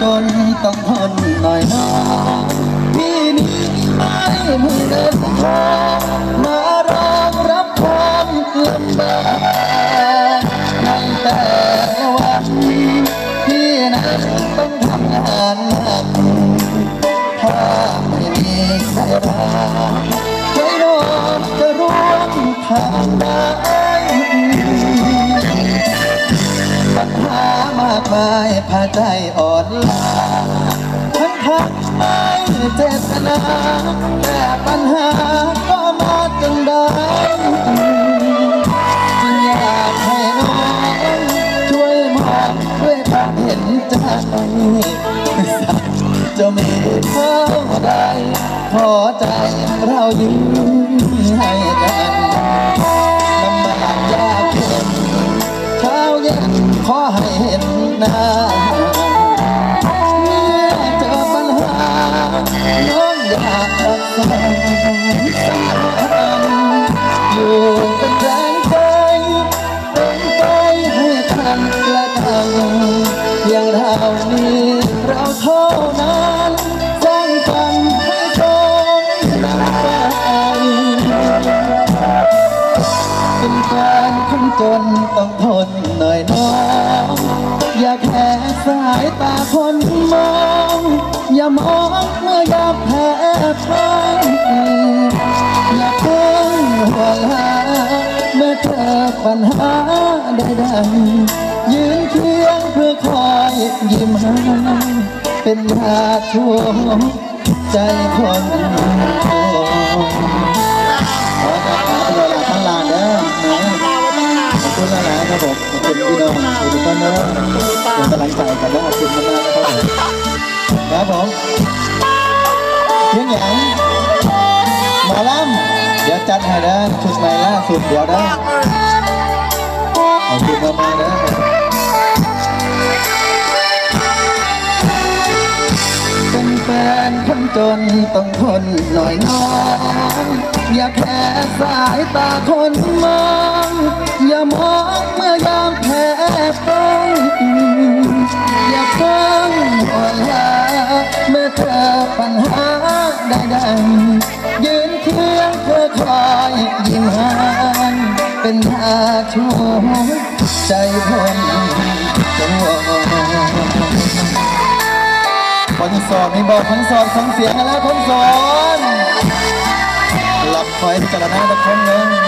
จนต้องทนหน่อยน้องพี่นี้ไม่มีเงินทองมารองรับความลำบากในแต่วันพี่นั้นต้องทำงานหนักถ้าไม่มีใครรัก มากมายพาใจอ่อนล้าทั้งทักไม่เจตนาแต่ปัญหาก็มาจนได้จึงอยากให้น้องช่วยมองด้วยความเห็นใจจะมีเท่าใดพอใจเรายืนให้กัน ណាអ្នកចោលបញ្ហាលោកយ៉ាដល់សាំសំខាន់យើងតែតែតែតែតែឲ្យខានក្លាខាងយ៉ាងរៅនេះរៅធោណា หน่ออย่าแค่สายตาคนมอง อย่ามองเมื่อยามแพ้พ่ายอย่าเพิ่งห่วงหาเมื่อเจอปัญหาใดๆยืนเคียงเพื่อคอยยิ้มให้เป็นยาช่วใจคนายๆครับผมขอบคุณพี่น้องทุกท่านนะเป็นกำลังใจกันและขอบคุณมากนะครับผมครับผมเพียงอย่างหมอลำเดี๋ยวจัดให้เด้อชุดใหม่ล่าสุดเดี๋ยวเด้อขอบคุณมากๆเด้อเป็นแฟนคนจนต้องทนหน่อยน้องอย่าแค่สายตาคนมอง ปัญหาใดๆยืนเคียงเพื่อคอยยิ้มให้เป็นทาช่วยใจคนจนคนสอนมีบอกคนสอนส่งเสียงกันแล้วคนสอนหลับคอยพิจารณาทุกคนเลอบคุณมากๆครับผ